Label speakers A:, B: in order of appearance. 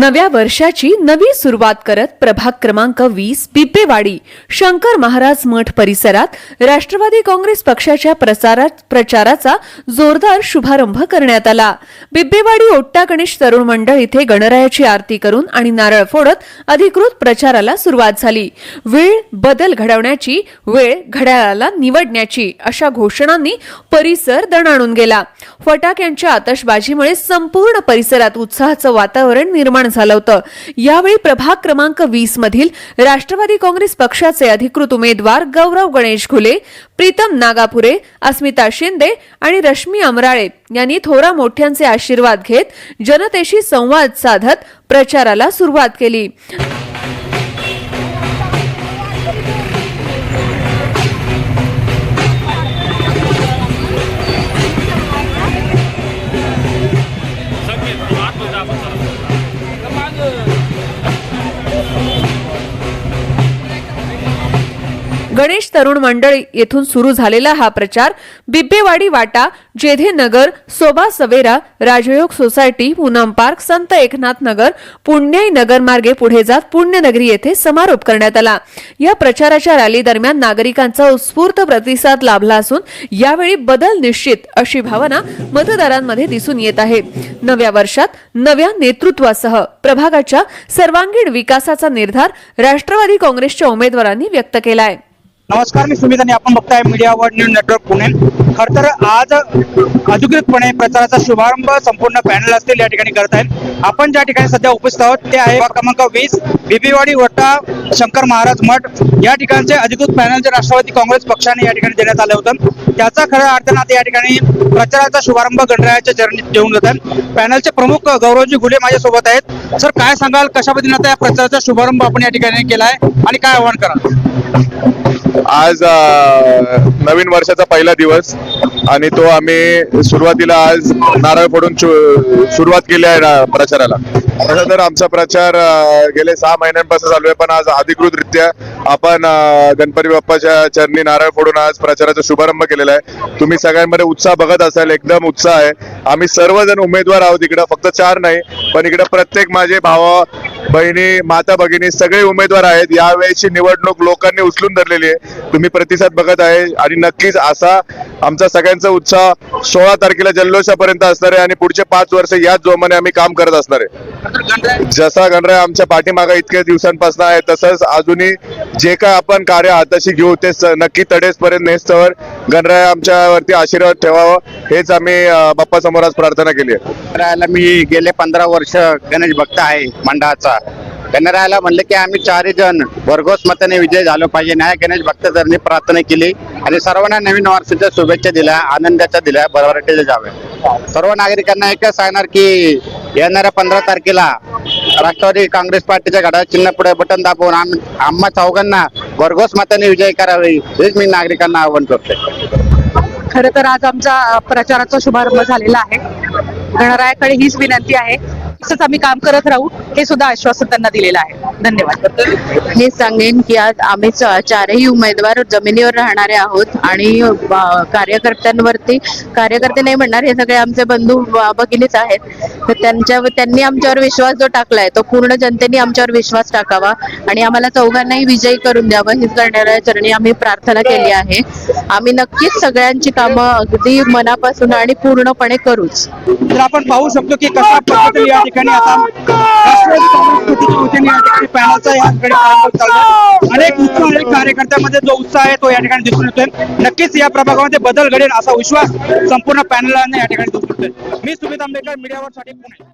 A: नव्या वर्षाची नवी सुरुवात करत प्रभाग क्रमांक वीस बिब्बेवाडी शंकर महाराज मठ परिसरात राष्ट्रवादी काँग्रेस पक्षाच्या प्रसारात प्रचाराचा जोरदार शुभारंभ करण्यात आला. बिब्बेवाडी ओट्टा गणेश तरुण मंडळ इथे गणरायाची आरती करून आणि नारळ फोडत अधिकृत प्रचाराला सुरुवात झाली. वेळ बदल घडवण्याची वेळ घड्याळाला निवडण्याची अशा घोषणांनी परिसर दणाणून गेला. फटाक्यांच्या आतषबाजीमुळे संपूर्ण परिसरात उत्साहाचं वातावरण निर्माण झालं होतं. यावेळी प्रभाग क्रमांक वीस मधील राष्ट्रवादी काँग्रेस पक्षाचे अधिकृत उमेदवार गौरव गणेश घुले प्रीतम नागापुरे अस्मिता शिंदे आणि रश्मी अमराळे यांनी थोरा मोठ्यांचे आशीर्वाद घेत जनतेशी संवाद साधत प्रचाराला सुरुवात केली. गणेश तरुण मंडळ येथून सुरू झालेला हा प्रचार बिब्बेवाडी वाटा जेधे नगर सोबा सवेरा राजयोग सोसायटी पूनम पार्क संत एकनाथ नगर पुण्याई नगर मार्गे पुढे जात पुण्यनगरी येथे समारोप करण्यात आला. या प्रचाराच्या रॅली दरम्यान नागरिकांचा उत्स्फूर्त प्रतिसाद लाभला असून यावेळी बदल निश्चित अशी भावना मतदारांमध्ये दिसून येत आहे. नव्या वर्षात नव्या नेतृत्वासह प्रभागाच्या सर्वांगीण विकासाचा निर्धार राष्ट्रवादी काँग्रेसच्या उमेदवारांनी व्यक्त केला आहे
B: नमस्कार मी सुमित आणि आपण बघताय media world news network Pune. खर तर आज अधिकृतपणे प्रचाराचा शुभारंभ संपूर्ण पॅनल असतील या ठिकाणी करत आहेत. आपण ज्या ठिकाणी सध्या उपस्थित आहोत ते आहे क्रमांक वीस बिबीवाडी वट्टा शंकर महाराज मठ. या ठिकाणचे अधिकृत पॅनल जे राष्ट्रवादी काँग्रेस पक्षाने या ठिकाणी देण्यात आलं होतं. त्याचा खऱ्या अर्थानं आता या ठिकाणी प्रचाराचा शुभारंभ गणरायाच्या चरणी देऊन जात आहेत पॅनलचे प्रमुख गौरवजी घुले माझ्यासोबत आहेत. सर काय सांगाल? कशा पद्धतीने आता या प्रचाराचा शुभारंभ आपण या ठिकाणी केला आहे आणि काय आव्हान कराल?
C: आज नवीन वर्षाचा पहिला दिवस आणि तो आम्ही सुरुवातीला आज नारळ फोडून सुरुवात केली आहे प्रचाराला. तसं तर आमचा प्रचार गेले सहा महिन्यांपासून चालू आहे पण आज अधिकृतरित्या आपण गणपती बाप्पाच्या चरणी नारळ फोडून आज प्रचाराचा शुभारंभ केलेला आहे. तुम्ही सगळ्यांमध्ये उत्साह बघत असाल एकदम उत्साह आहे. आम्ही सर्वजण उमेदवार आहोत इकडं फक्त चार नाही पण इकडं प्रत्येक माझे भावा बहिणी माता भगिनी सगळे उमेदवार आहेत. यावेळेची निवडणूक लोकांनी उचलून धरलेली आहे. तुम्ही प्रतिसाद बघत आहे आणि नक्कीच असा आमचा सगळ्यांचा उत्साह सोळा तारखेला जल्लोषापर्यंत असणार आहे आणि पुढचे पाच वर्ष याच जोमाने आम्ही काम करत असणार आहे. जसा गणराय आमच्या पाठीमागा इतक्या दिवसांपासून आहे तसंच अजूनही जे काय आपण कार्य हाताशी घेऊ ते नक्की तडेसपर्यंत नेस्तवर गणराय आमच्यावरती आशीर्वाद ठेवावं हेच आम्ही बाप्पा समोर आज प्रार्थना केली
D: गणरायाला मी गेले पंधरा वर्ष गणेश भक्त आहे मंडळाचा. गणरायाला म्हणलं की आम्ही चारही जण भरघोस मताने विजय झालो पाहिजे. न्याय गणेश भक्त जरनी प्रार्थना केली आणि सर्वांना नवीन वर्षाच्या शुभेच्छा दिल्या आनंदाच्या दिल्या भरभराटीच्या जावे. सर्व नागरिकांना एकच सांगणार की येणाऱ्या पंधरा तारखेला राष्ट्रवादी काँग्रेस पार्टीच्या घड्याळ चिन्ह पुढे बटन दाबवून आम्हा चौघांना भरघोस मताने विजय करावे हेच मी नागरिकांना आवाहन करतोय.
E: खर तर आज आमचा प्रचाराचा शुभारंभ झालेला आहे. गणरायाकडे हीच विनंती आहे. तसंच आम्ही काम करत राहू हे सुद्धा आश्वासन त्यांना दिलेलं आहे. धन्यवाद.
F: हे सांगेन की आज आम्ही चारही उमेदवार जमिनीवर राहणारे आहोत आणि कार्यकर्त्यांवरती कार्यकर्ते नाही म्हणणार हे सगळे आमचे बंधू भगिनीच आहेत. तर त्यांच्या त्यांनी आमच्यावर विश्वास जो टाकलाय तो पूर्ण जनतेने आमच्यावर विश्वास टाकावा आणि आम्हाला चौघांनाही विजयी करून द्यावं हीच करणाऱ्या चरणी आम्ही प्रार्थना केली आहे. आम्ही नक्कीच सगळ्यांची कामं अगदी मनापासून आणि पूर्णपणे करूच.
B: तर आपण पाहू शकतो की कशा पद्धतीने या ठिकाणी आता या ठिकाणी पॅनलचा या ठिकाणी प्रारंभ चालला अनेक उत्साह आहे कार्यकर्त्यांमध्ये जो उत्साह आहे तो या ठिकाणी दिसून येतोय. नक्कीच या प्रभागामध्ये बदल घडेल असा विश्वास संपूर्ण पॅनलने या ठिकाणी दिसून येतोय. मी सुमित आंबेडकर मीडियावर साठी पुणे.